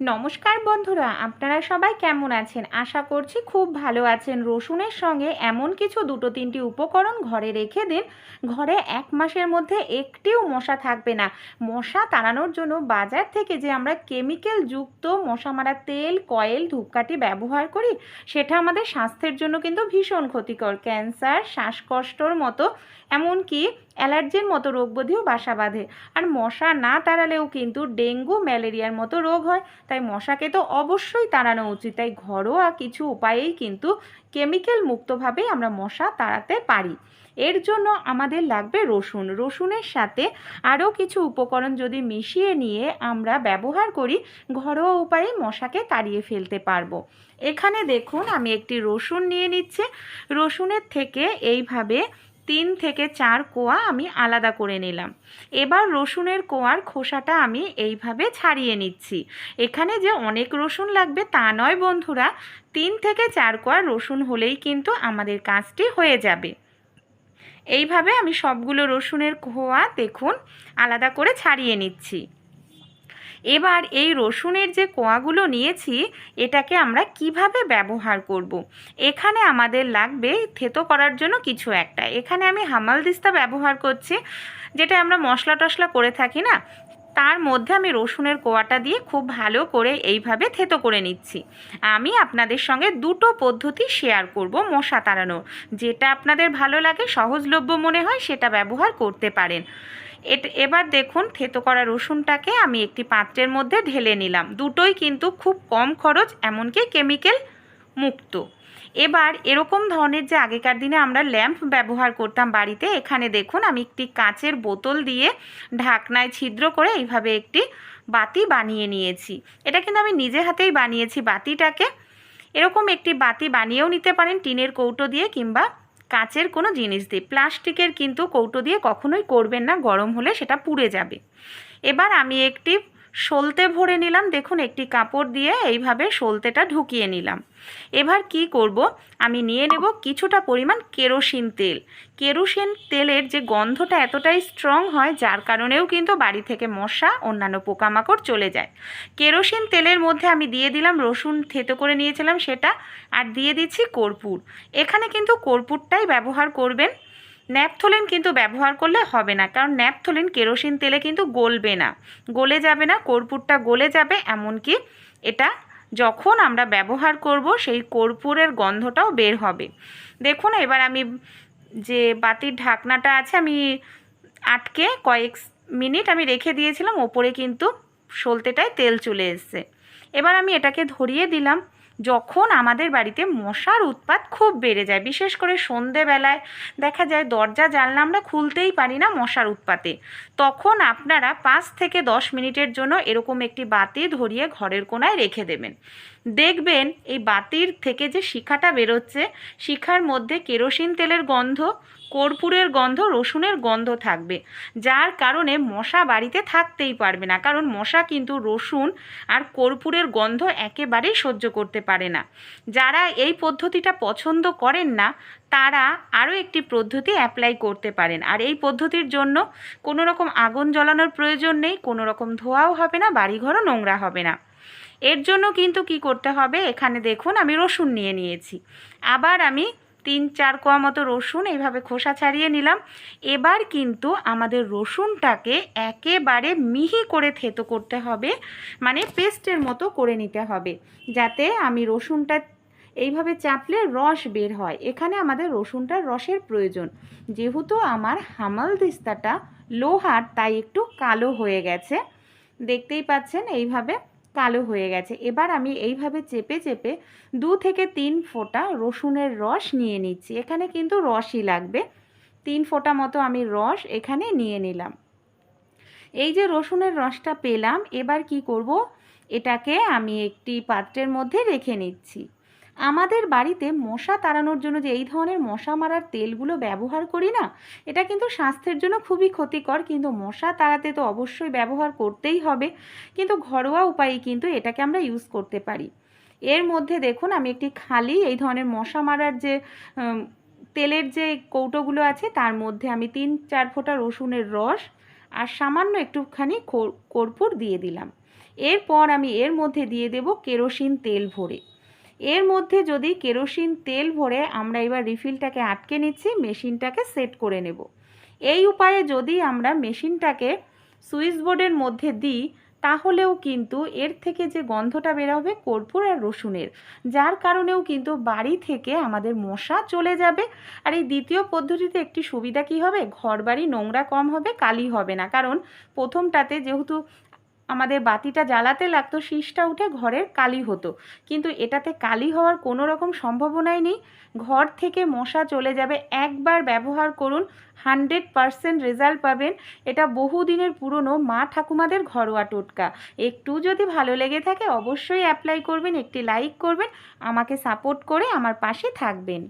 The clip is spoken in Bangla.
নমস্কার বন্ধুরা, আপনারা সবাই কেমন আছেন? আশা করছি খুব ভালো আছেন। রসুনের সঙ্গে এমন কিছু দুটো তিনটি উপকরণ ঘরে রেখে দিন। ঘরে এক মাসের মধ্যে একটিও মশা থাকবে না। মশা তাড়ানোর জন্য বাজার থেকে যে আমরা কেমিক্যাল যুক্ত মশা মারা তেল, কয়েল, ধূপকাঠি ব্যবহার করি, সেটা আমাদের স্বাস্থ্যের জন্য কিন্তু ভীষণ ক্ষতিকর। ক্যান্সার, শ্বাসকষ্টর মতো, এমনকি অ্যালার্জির মতো রোগ বাসা বাঁধে। আর মশা না তাড়ালেও কিন্তু ডেঙ্গু, ম্যালেরিয়ার মতো রোগ হয়। তাই মশাকে তো অবশ্যই তাড়ানো উচিত। তাই ঘরোয়া কিছু উপায়েই কিন্তু কেমিক্যাল মুক্তভাবেই আমরা মশা তাড়াতে পারি। এর জন্য আমাদের লাগবে রসুন। রসুনের সাথে আরও কিছু উপকরণ যদি মিশিয়ে নিয়ে আমরা ব্যবহার করি, ঘরোয়া উপায়ে মশাকে তাড়িয়ে ফেলতে পারব। এখানে দেখুন, আমি একটি রসুন নিয়ে নিচ্ছি। রসুনের থেকে এইভাবে তিন থেকে চার কোয়া আমি আলাদা করে নিলাম। এবার রসুনের কোয়ার খোসাটা আমি এইভাবে ছাড়িয়ে নিচ্ছি। এখানে যে অনেক রসুন লাগবে তা নয় বন্ধুরা, তিন থেকে চার কোয়া রসুন হলেই কিন্তু আমাদের কাজটি হয়ে যাবে। এইভাবে আমি সবগুলো রসুনের কোয়া দেখুন, আলাদা করে ছাড়িয়ে নিচ্ছি। এবার এই রসুনের যে কোয়াগুলো নিয়েছি, এটাকে আমরা কীভাবে ব্যবহার করব। এখানে আমাদের লাগবে থেতো করার জন্য কিছু একটা এখানে আমি হামাল দিস্তা ব্যবহার করছি, যেটা আমরা মশলা টশলা করে থাকি না তার মধ্যে আমি রসুনের কোয়াটা দিয়ে খুব ভালো করে এইভাবে থেতো করে নিচ্ছি। আমি আপনাদের সঙ্গে দুটো পদ্ধতি শেয়ার করব মশা তাড়ানোর। যেটা আপনাদের ভালো লাগে, সহজলভ্য মনে হয়, সেটা ব্যবহার করতে পারেন। এবার দেখুন, থেতো করা রসুনটাকে আমি একটি পাত্রের মধ্যে ঢেলে নিলাম। দুটোই কিন্তু খুব কম খরচ, এমনকি কেমিক্যাল মুক্ত। এবার এরকম ধরনের যে আগেকার দিনে আমরা ল্যাম্প ব্যবহার করতাম বাড়িতে, এখানে দেখুন আমি একটি কাঁচের বোতল দিয়ে ঢাকনায় ছিদ্র করে এইভাবে একটি বাতি বানিয়ে নিয়েছি। এটা কিন্তু আমি নিজে হাতেই বানিয়েছি বাতিটাকে। এরকম একটি বাতি বানিয়েও নিতে পারেন টিনের কৌটো দিয়ে কিংবা কাঁচের কোনো জিনিস দিয়ে। প্লাস্টিকের কিন্তু কৌটো দিয়ে কখনোই করবেন না, গরম হলে সেটা পুড়ে যাবে। এবার আমি একটি সলতে ভরে নিলাম। দেখুন, একটি কাপড় দিয়ে এইভাবে সলতেটা ঢুকিয়ে নিলাম। এবার কি করব? আমি নিয়ে নেব কিছুটা পরিমাণ কেরোসিন তেল। কেরোসিন তেলের যে গন্ধটা এতটাই স্ট্রং হয়, যার কারণেও কিন্তু বাড়ি থেকে মশা, অন্যান্য পোকামাকড় চলে যায়। কেরোসিন তেলের মধ্যে আমি দিয়ে দিলাম রসুন, থেতো করে নিয়েছিলাম সেটা, আর দিয়ে দিচ্ছি কর্পূর। এখানে কিন্তু কর্পূরটাই ব্যবহার করবেন। ন্যাপথলিন কিন্তু ব্যবহার করলে হবে না, কারণ ন্যাপথলিন কেরোসিন তেলে কিন্তু গলবে না। গলে যাবে না, কর্পূরটা গলে যাবে, এমনকি এটা যখন আমরা ব্যবহার করব, সেই কর্পূরের গন্ধটাও বের হবে। দেখুন, এবার আমি যে বাতির ঢাকনাটা আছে, আমি আটকে কয়েক মিনিট আমি রেখে দিয়েছিলাম, ওপরে কিন্তু সলতেটায় তেল চলে এসছে। এবার আমি এটাকে ধরিয়ে দিলাম। যখন আমাদের বাড়িতে মশার উৎপাত খুব বেড়ে যায়, বিশেষ করে সন্ধেবেলায়, দেখা যায় দরজা, জানলা আমরা খুলতেই পারি না মশার উৎপাতে। তখন আপনারা পাঁচ থেকে দশ মিনিটের জন্য এরকম একটি বাতি ধরিয়ে ঘরের কোনায় রেখে দেবেন। দেখবেন এই বাতির থেকে যে শিখাটা বেরোচ্ছে, শিখার মধ্যে কেরোসিন তেলের গন্ধ কর্পূরের গন্ধ রসুনের গন্ধ থাকবে, যার কারণে মশা বাড়িতে থাকতেই পারবে না। কারণ মশা কিন্তু রসুন আর কর্পূরের গন্ধ একেবারেই সহ্য করতে পারে না। যারা এই পদ্ধতিটা পছন্দ করেন না, তারা আরও একটি পদ্ধতি অ্যাপ্লাই করতে পারেন। আর এই পদ্ধতির জন্য কোনো রকম আগুন জ্বালানোর প্রয়োজন নেই কোনো রকম ধোয়াও হবে না, বাড়িঘরও নোংরা হবে না। এর জন্য কিন্তু কি করতে হবে? এখানে দেখুন, আমি রসুন নিয়ে নিয়েছি। আবার আমি তিন চার কোয়া মতো রসুন এইভাবে খোসা ছাড়িয়ে নিলাম। এবার কিন্তু আমাদের রসুনটাকে একেবারে মিহি করে থেতো করতে হবে মানে পেস্টের মতো করে নিতে হবে, যাতে আমি রসুনটা এইভাবে চাপলে রস বের হয়। এখানে আমাদের রসুনটার রসের প্রয়োজন। যেহেতু আমার হামাল দিস্তাটা লোহার, তাই একটু কালো হয়ে গেছে। দেখতেই পাচ্ছেন এইভাবে কালো হয়ে গেছে। এবার আমি এইভাবে চেপে চেপে দু থেকে তিন ফোঁটা রসুনের রস নিয়ে নিচ্ছি। এখানে কিন্তু রসই লাগবে। তিন ফোঁটা মতো আমি রস এখানে নিয়ে নিলাম। এই যে রসুনের রসটা পেলাম, এবার কি করব? এটাকে আমি একটি পাত্রের মধ্যে রেখে নিচ্ছি। আমাদের বাড়িতে মশা তাড়ানোর জন্য যে এই ধরনের মশা মারার তেলগুলো ব্যবহার করি না, এটা কিন্তু স্বাস্থ্যের জন্য খুবই ক্ষতিকর। কিন্তু মশা তাড়াতে তো অবশ্যই ব্যবহার করতেই হবে। কিন্তু ঘরোয়া উপায়ে কিন্তু এটাকে আমরা ইউজ করতে পারি। এর মধ্যে দেখুন, আমি একটি খালি এই ধরনের মশা মারার যে তেলের যে কৌটোগুলো আছে, তার মধ্যে আমি তিন চার ফোঁটা রসুনের রস আর সামান্য একটুখানি কর্পূর দিয়ে দিলাম। এরপর আমি এর মধ্যে দিয়ে দেব কেরোসিন তেল ভরে। এর মধ্যে যদি কেরোসিন, তেল ভরে আমরা এবার রিফিলটাকে আটকে নিচ্ছি, মেশিনটাকে সেট করে নেব। এই উপায়ে যদি আমরা মেশিনটাকে সুইচ বোর্ডের মধ্যে দিই, তাহলেও কিন্তু এর থেকে যে গন্ধটা বেরোবে কর্পূর আর রসুনের, যার কারণেও কিন্তু বাড়ি থেকে আমাদের মশা চলে যাবে। আর এই দ্বিতীয় পদ্ধতিতে একটি সুবিধা কি হবে? ঘর বাড়ি নোংরা কম হবে, কালি হবে না। কারণ প্রথমটাতে যেহেতু আমাদের বাতিটা জ্বালাতে লাগতো, শীষটা উঠে ঘরের কালি হতো। কিন্তু এটাতে কালি হওয়ার কোনো রকম সম্ভাবনাই নেই। ঘর থেকে মশা চলে যাবে। একবার ব্যবহার করুন, হান্ড্রেড পারসেন্ট রেজাল্ট পাবেন। এটা বহুদিনের পুরনো মা ঠাকুমাদের ঘরোয়া টোটকা। একটু যদি ভালো লেগে থাকে, অবশ্যই অ্যাপ্লাই করবেন, একটি লাইক করবেন, আমাকে সাপোর্ট করে আমার পাশে থাকবেন।